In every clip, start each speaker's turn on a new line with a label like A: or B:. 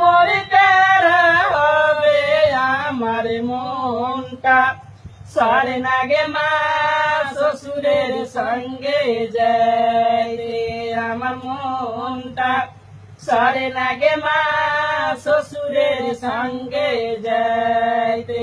A: মরিতে হবে আমার মনটা। সরে নাগে মা, শ্বশুরের সঙ্গে যাইতে আমার মনটা। সরে নাগে মা, শ্বশুরের সঙ্গে যাইতে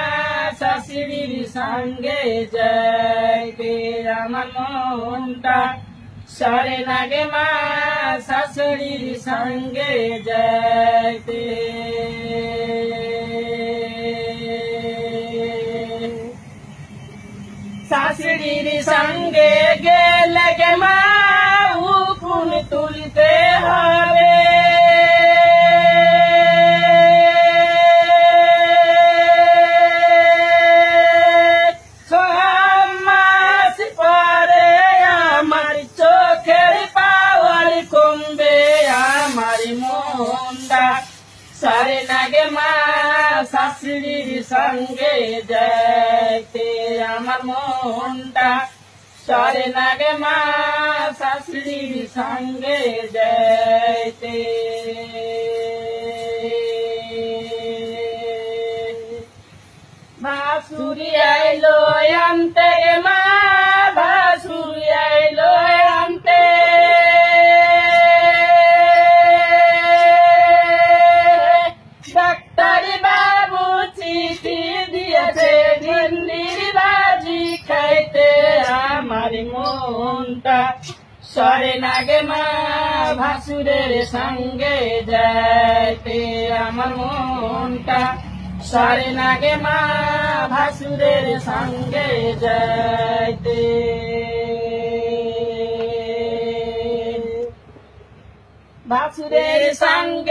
A: সঙ্গে জয়। আমার মনটা সরে নাগে মা শাশুড়ির সঙ্গে যাইতে শাশুড়ির সঙ্গে সারে নাগে মা, শাশুড়ির সঙ্গে যাইতে আমার মনটা সারে নাগে মা, শাশুড়ির সঙ্গে যাইতে ভাসুরি আইলো আনতে দিল্লির বাজি খাইতে আমার মনটা। সরে নাগে মা, ভাসুরের সঙ্গে যাইতে আমার মনটা। সরে নাগে মা, ভাসুরের সঙ্গে যাইতে। ভাসুরের সঙ্গে